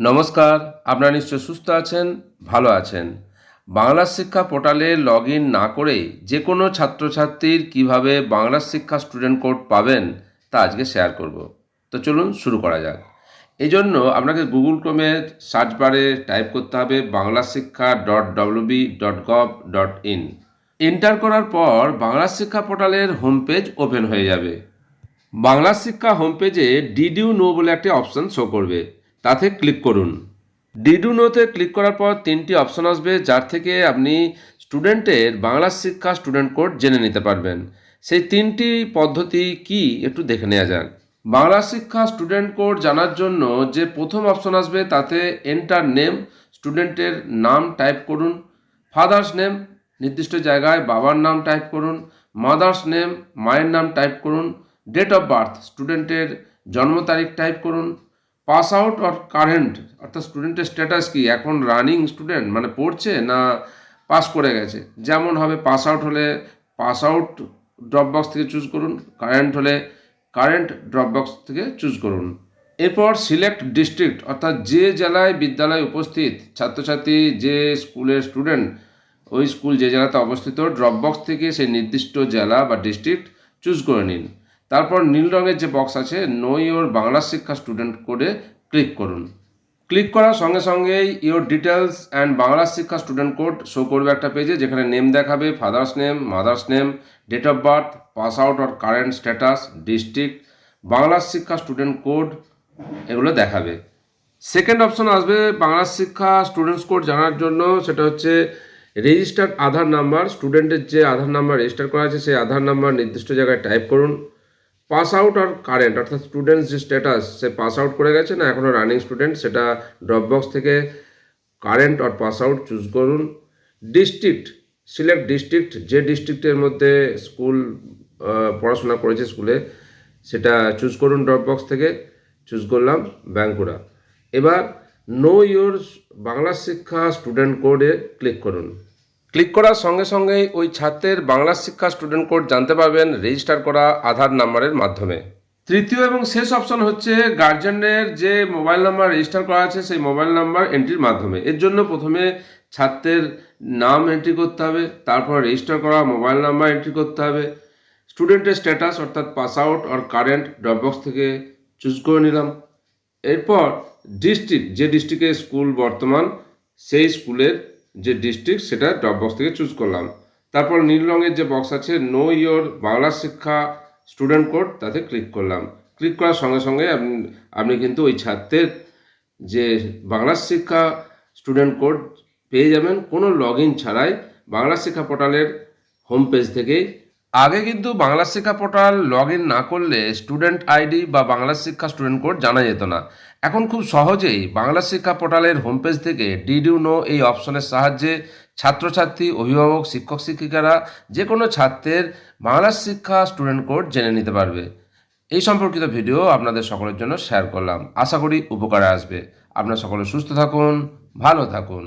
নমস্কার, আপনারা নিশ্চয় সুস্থ আছেন, ভালো আছেন। বাংলা শিক্ষা পোর্টালে লগ ইন না করেই যে কোনো ছাত্রছাত্রীর কীভাবে বাংলা শিক্ষা স্টুডেন্ট কোড পাবেন তা আজকে শেয়ার করব। তো চলুন শুরু করা যাক। এই জন্য আপনাকে গুগল ক্রোমে সার্চ বারে টাইপ করতে হবে Bangla Shiksha dot WB dot gov dot in enter করার পর বাংলা শিক্ষা পোর্টালের হোম পেজ ওপেন হয়ে যাবে। বাংলা শিক্ষা হোম পেজে ডিডিউ নো বলে একটি অপশন শো করবে। তাতে ক্লিক করুন। ডিডু নোতে ক্লিক করার পর তিনটি অপশন আসবে, যার থেকে আপনি স্টুডেন্টের বাংলা শিক্ষা স্টুডেন্ট কোড জেনে নিতে পারবেন। সেই তিনটি পদ্ধতি কি একটু দেখে নেওয়া যাক। বাংলা শিক্ষা স্টুডেন্ট কোড জানার জন্য যে প্রথম অপশন আসবে, তাতে এন্টার নেম, স্টুডেন্টের নাম টাইপ করুন, ফাদার্স নেম, নির্দিষ্ট জায়গায় বাবার নাম টাইপ করুন, মাদার্স নেম, মায়ের নাম টাইপ করুন, ডেট অফ বার্থ, স্টুডেন্টের জন্ম তারিখ টাইপ করুন পাস আউট অর কারেন্ট? অর্থাৎ স্টুডেন্টের স্ট্যাটাস কি? এখন রানিং স্টুডেন্ট? মানে পড়ছে না পাস করে গেছে? যেমন হবে পাস আউট হলে পাস আউট ড্রপ বক্স থেকে চুজ করুন, কারেন্ট হলে কারেন্ট ড্রপ বক্স থেকে চুজ করুন। এরপর সিলেক্ট ডিস্ট্রিক্ট, অর্থাৎ যে জেলায় বিদ্যালয়ে উপস্থিত, ছাত্রছাত্রী, যে স্কুলের স্টুডেন্ট, ওই স্কুল যে জেলাতে অবস্থিত ড্রপ বক্স থেকে সেই নির্দিষ্ট জেলা বা ডিস্ট্রিক্ট চুজ করে নিন। তারপর নীল রঙের যে বক্স আছে know your Bangla Shiksha student কোডে ক্লিক করুন। ক্লিক করার সঙ্গে সঙ্গেই your details and Bangla Shiksha student code show করবে একটা পেজে যেখানে নেম দেখাবে father's name mother's name date of birth pass out or current status district Bangla Shiksha student code এগুলো দেখাবে। সেকেন্ড অপশন আসবে বাংলা শিক্ষা স্টুডেন্টস কোড জানার জন্য, সেটা হচ্ছে রেজিস্টার্ড আধার নাম্বার স্টুডেন্টের যে আধার নাম্বার রেজিস্টার করা আছে, সেই আধার নাম্বার নির্দিষ্ট জায়গায় টাইপ করুন। পাস আউট আর কারেন্ট অর্থাৎ স্টুডেন্টস যে স্ট্যাটাস সে পাস আউট করে গেছে না এখনও রানিং স্টুডেন্ট সেটা ড্রপ বক্স থেকে কারেন্ট আর পাস আউট চুজ করুন। ডিস্ট্রিক্ট সিলেক্ট ডিস্ট্রিক্ট যে ডিস্ট্রিক্টের মধ্যে স্কুল পড়াশোনা করেছে স্কুলে সেটা চুজ করুন ড্রপ বক্স থেকে। চুজ করলাম বাঁকুড়া এবার no your Bangla Shiksha student কোডে ক্লিক করুন। ক্লিক করার সঙ্গে সঙ্গেই ওই ছাত্রের বাংলা শিক্ষা স্টুডেন্ট কোড জানতে পারবেন, রেজিস্টার করা আধার নাম্বারের মাধ্যমে। তৃতীয় এবং শেষ অপশন হচ্ছে গার্জেনের যে মোবাইল নাম্বার রেজিস্টার করা আছে, সেই মোবাইল নাম্বার এন্ট্রির মাধ্যমে। এর জন্য প্রথমে ছাত্রের নাম এন্ট্রি করতে হবে, তারপর রেজিস্টার করা, মোবাইল নাম্বার এন্ট্রি করতে হবে, স্টুডেন্টের স্ট্যাটাস অর্থাৎ পাস আউট আর কারেন্ট ড্রপবক্স থেকে চুজ করে নিলাম। এরপর ডিস্ট্রিক্ট যে ডিস্ট্রিক্টে স্কুল বর্তমান, সেই স্কুলের যে ডিস্ট্রিক্ট সেটা ড্রপ বক্স থেকে চুজ করলাম। তারপর নীল রঙের যে বক্স আছে know your Bangla Shiksha student code তাতে ক্লিক করলাম। ক্লিক করার সঙ্গে সঙ্গে আপনি কিন্তু ওই ছাত্রের যে বাংলা শিক্ষা স্টুডেন্ট কোড পেয়ে যাবেন। কোনো লগ ছাড়াই বাংলা শিক্ষা পোর্টালের হোম পেজ থেকেই আগে কিন্তু বাংলা শিক্ষা পোর্টাল লগ ইন না করলে স্টুডেন্ট আইডি বা বাংলা শিক্ষা স্টুডেন্ট কোড জানা যেত না। এখন খুব সহজেই বাংলা শিক্ষা পোর্টালের হোম পেজ থেকে ডিডিউ নো এই অপশনের সাহায্যে ছাত্রছাত্রী, অভিভাবক, শিক্ষক, শিক্ষিকারা যে কোনো ছাত্রের বাংলা শিক্ষা স্টুডেন্ট কোড জেনে নিতে পারবে। এই সম্পর্কিত ভিডিও আপনাদের সকলের জন্য শেয়ার করলাম। আশা করি উপকারে আসবে। আপনারা সকলে সুস্থ থাকুন, ভালো থাকুন।